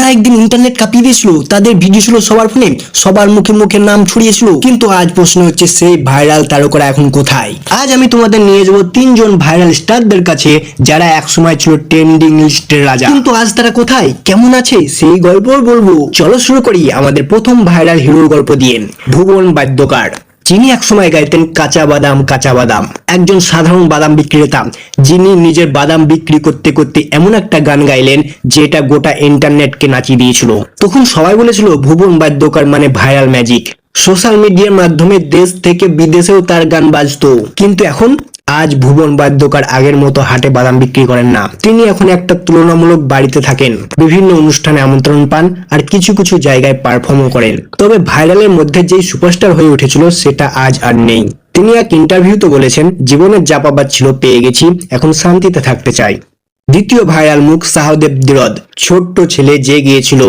ওরা একদিন ইন্টারনেট কাঁপিয়ে দিয়েছিল। তাদের ভিডিও ছিল সবার ফোনে সবার মুখে মুখে নাম ছড়িয়েছিল। কিন্তু আজ প্রশ্ন হচ্ছে, সেই ভাইরাল তারকারা এখন কোথায়? আজ আমি তোমাদের নিয়ে যাব তিনজন ভাইরাল স্টারদের কাছে, যারা একসময় ছিল ট্রেন্ডিং লিস্টের রাজা। কিন্তু আজ তারা কোথায়? কেমন আছে? সেই গল্প বলব। চলো শুরু করি আমাদের প্রথম ভাইরাল হিরোর গল্প দিয়ে। ভুবন বাদ্যকার। যিনি একসময় গাইতেন কাঁচা বাদাম কাঁচা বাদাম। একজন সাধারণ বাদাম বিক্রেতা, যিনি নিজের বাদাম বিক্রি করতে করতে এমন একটা গান গাইলেন, যেটা গোটা ইন্টারনেটকে নাচিয়ে দিয়েছিল। তখন সবাই বলেছিল, ভুবন বাদ্যকার মানে ভাইরাল ম্যাজিক সোশ্যাল মিডিয়ার মাধ্যমে দেশ থেকে বিদেশেও তার গান বাজত। কিন্তু এখন আজ ভুবন বাদ্যকার আগের মতো হাটে বাদাম বিক্রি করেন না। তিনি এখন একটা তুলনামূলক বাড়িতে থাকেন। বিভিন্ন অনুষ্ঠানে আমন্ত্রণ পান আর কিছু কিছু জায়গায় পারফর্মও করেন। তবে ভাইরালের মধ্যে যেই সুপারস্টার হয়ে উঠেছিল সেটা আজ আর নেই। তিনি এক ইন্টারভিউতে বলেছেন, জীবনের যা পাবার ছিল পেয়ে গেছি, এখন শান্তিতে থাকতে চাই। দ্বিতীয় ভাইরাল মুখ সাহদেব দিরদ। ছোট্ট ছেলে যে গিয়েছিল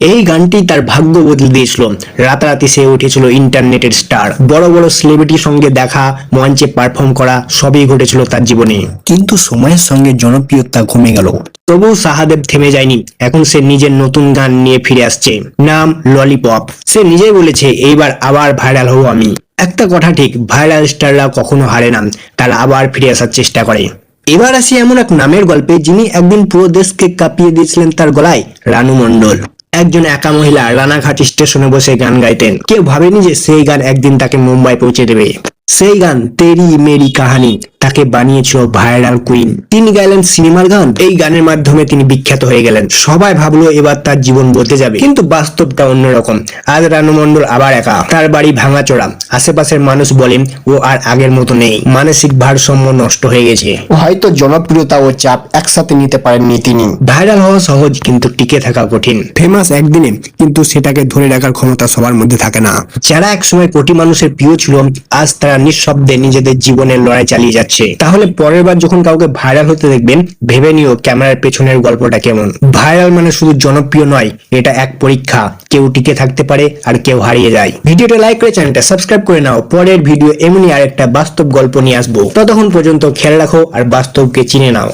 এই গানটি তার ভাগ্য বদলে দিয়েছিল। রাতারাতি সে উঠেছিল ইন্টারনেটের স্টার। বড় বড় সেলিব্রিটির সঙ্গে দেখা মঞ্চে পারফর্ম করা সবই ঘটেছিল তার জীবনে। কিন্তু সময়ের সঙ্গে জনপ্রিয়তা কমে গেল। তবু সাহাদেব থেমে যায়নি। এখন সে নিজের নতুন গান নিয়ে ফিরে আসছে। নাম ললিপপ সে নিজেই বলেছে এইবার আবার ভাইরাল হব আমি। একটা কথা ঠিক ভাইরাল স্টাররা কখনো হারে না। তারা আবার ফিরে আসার চেষ্টা করে। এবার আসি এমন এক নামের গল্পে যিনি একদিন পুরো দেশকে কাঁপিয়ে দিয়েছিলেন তার গলায়, রানু মন্ডল একজন একা মহিলা রানাঘাট স্টেশনে বসে গান গাইতেন। কেউ ভাবেনি যে সেই গান একদিন তাকে মুম্বাই পৌঁছে দেবে। সেই গান তেরি মেরি কাহানি। তাকে বানিয়েছিল ভাইরাল কুইন। তিনি গাইলেন সিনেমার গান। এই গানের মাধ্যমে তিনি বিখ্যাত হয়ে গেলেন। সবাই ভাবলো এবার তার জীবন বদলে যাবে। কিন্তু বাস্তবটা অন্যরকম। আজ রানু মণ্ডল আবার একা। তার বাড়ি ভাঙাচোরা। আশেপাশের মানুষ বলেন ও আর আগের মতো নেই। মানসিক ভারসাম্য নষ্ট হয়ে গেছে। হয়তো জনপ্রিয়তা ও চাপ একসাথে নিতে পারেননি তিনি। ভাইরাল হওয়া সহজ কিন্তু টিকে থাকা কঠিন। ফেমাস একদিনে কিন্তু সেটাকে ধরে রাখার ক্ষমতা সবার মধ্যে থাকে না। যারা একসময় কোটি মানুষের প্রিয় ছিল আজ তারা নিঃশব্দে নিজেদের জীবনের লড়াই চালিয়ে যাচ্ছে। তাহলে পরের বার যখন কাউকে ভাইরাল হতে দেখবেন, ভেবে নিও ক্যামেরার পেছনের গল্পটা কেমন। ভাইরাল মানে শুধু জনপ্রিয় নয়, এটা এক পরীক্ষা। কেউ টিকে থাকতে পারে আর কেউ হারিয়ে যায়। ভিডিওটা লাইক করে চ্যানেলটা সাবস্ক্রাইব করে নাও। পরের ভিডিও এমনি আর একটা বাস্তব গল্প নিয়ে আসব। ততক্ষণ পর্যন্ত খেয়াল রাখো আর বাস্তবকে চিনে নাও।